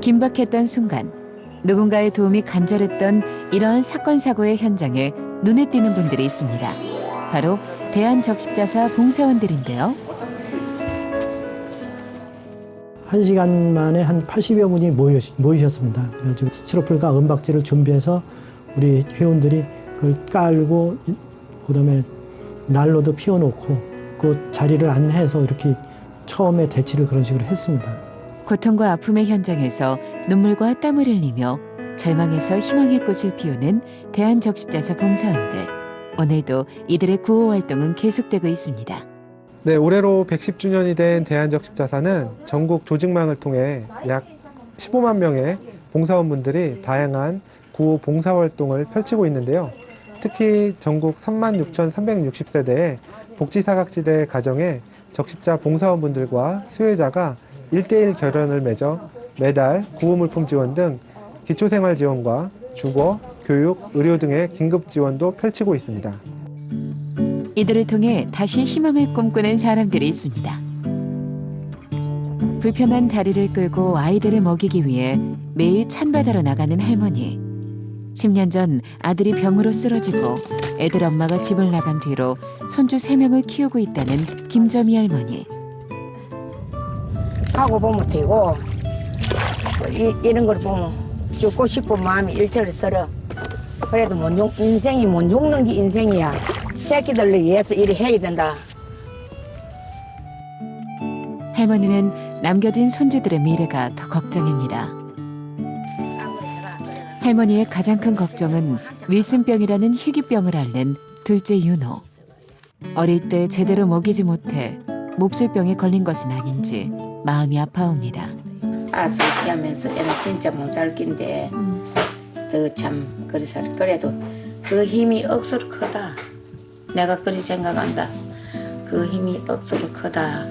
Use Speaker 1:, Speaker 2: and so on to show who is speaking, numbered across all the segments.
Speaker 1: 긴박했던 순간 누군가의 도움이 간절했던 이러한 사건 사고의 현장에 눈에 띄는 분들이 있습니다. 바로 대한적십자사 봉사원들인데요.
Speaker 2: 한 시간 만에 한 80여 분이 모이셨, 모이셨습니다. 그래가지고 스티로폴과 은박지를 준비해서 우리 회원들이 그걸 깔고 그다음에 난로도 피워놓고 그 자리를 안내해서 이렇게 처음에 대치를 그런 식으로 했습니다.
Speaker 1: 고통과 아픔의 현장에서 눈물과 땀을 흘리며 절망에서 희망의 꽃을 피우는 대한적십자사 봉사원들. 오늘도 이들의 구호 활동은 계속되고 있습니다.
Speaker 3: 네, 올해로 110주년이 된 대한적십자사는 전국 조직망을 통해 약 15만 명의 봉사원분들이 다양한 구호 봉사 활동을 펼치고 있는데요. 특히 전국 36,360세대의 복지사각지대 가정에 적십자 봉사원분들과 수혜자가 1대1 결연을 맺어 매달 구호물품 지원 등 기초생활 지원과 주거, 교육, 의료 등의 긴급 지원도 펼치고 있습니다.
Speaker 1: 이들을 통해 다시 희망을 꿈꾸는 사람들이 있습니다. 불편한 다리를 끌고 아이들을 먹이기 위해 매일 찬바다로 나가는 할머니. 10년 전 아들이 병으로 쓰러지고 애들 엄마가 집을 나간 뒤로 손주 3명을 키우고 있다는 김점희 할머니.
Speaker 4: 하고 보면 되고 이, 이런 걸 보면 죽고 싶은 마음이 일절에 들어 그래도 못 죽, 인생이 못 죽는 게 인생이야 새끼들을 위해서 일을 해야 된다
Speaker 1: 할머니는 남겨진 손주들의 미래가 더 걱정입니다. 할머니의 가장 큰 걱정은 윌슨병이라는 희귀병을 앓는 둘째 윤호. 어릴 때 제대로 먹이지 못해 몹쓸병에 걸린 것은 아닌지 마음이 아파옵니다.
Speaker 4: 아서 키하면서 애는 진짜 못살 낀데 더참 그래서 그래도 그 힘이 억수로 크다 내가 그리 생각한다 그 힘이 억수로 크다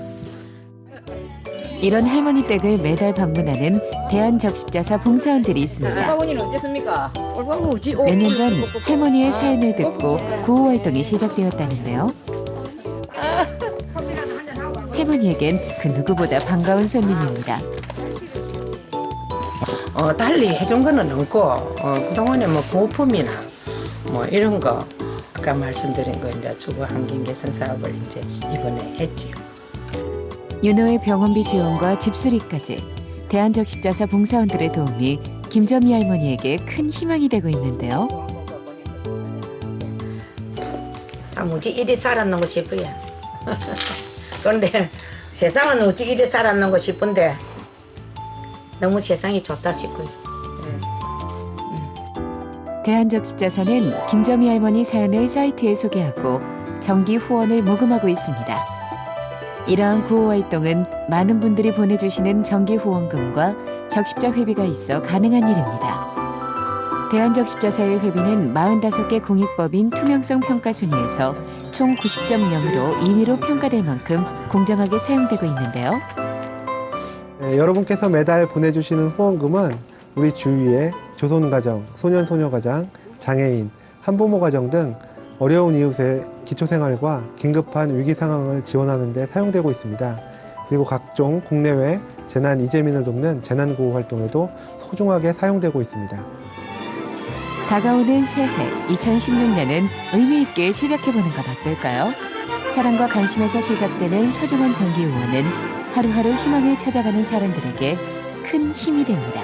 Speaker 1: 이런 할머니 댁을 매달 방문하는 대한적십자사 봉사원들이 있습니다.
Speaker 5: 올바구니는 어쨌습니까?
Speaker 4: 올바구지
Speaker 1: 몇년 전 할머니의 사연을 듣고 구호 활동이 시작되었다는데요. 할머니에겐 그 누구보다 반가운 손님입니다.
Speaker 6: 어, 달리 해준 거는 없고 어, 그동안에 뭐 보품이나 뭐 이런 거 아까 말씀드린 거 이제 주거 환경 개선 사업을 이제 이번에 했지요.
Speaker 1: 윤호의 병원비 지원과 집수리까지 대한적 십자사 봉사원들의 도움이 김점희 할머니에게 큰 희망이 되고 있는데요.
Speaker 4: 참 어찌 이리 살았는 거 싶어요. 그런데 세상은 어찌 이리 살았는 거 싶은데 너무 세상이 좋다 싶어요.
Speaker 1: 대한적 십자사는 김점희 할머니 사연을 사이트에 소개하고 정기 후원을 모금하고 있습니다. 이러한 구호 활동은 많은 분들이 보내주시는 정기 후원금과 적십자 회비가 있어 가능한 일입니다. 대한적십자사의 회비는 45개 공익법인 투명성 평가 순위에서 총 90.0으로 임의로 평가될 만큼 공정하게 사용되고 있는데요.
Speaker 3: 네, 여러분께서 매달 보내주시는 후원금은 우리 주위의 조손가정, 소년소녀가정, 장애인, 한부모 가정 등 어려운 이웃의 기초생활과 긴급한 위기 상황을 지원하는 데 사용되고 있습니다. 그리고 각종 국내외 재난 이재민을 돕는 재난구호 활동에도 소중하게 사용되고 있습니다.
Speaker 1: 다가오는 새해 2016년은 의미 있게 시작해보는 것 어떨까요? 사랑과 관심에서 시작되는 소중한 정기 후원은 하루하루 희망을 찾아가는 사람들에게 큰 힘이 됩니다.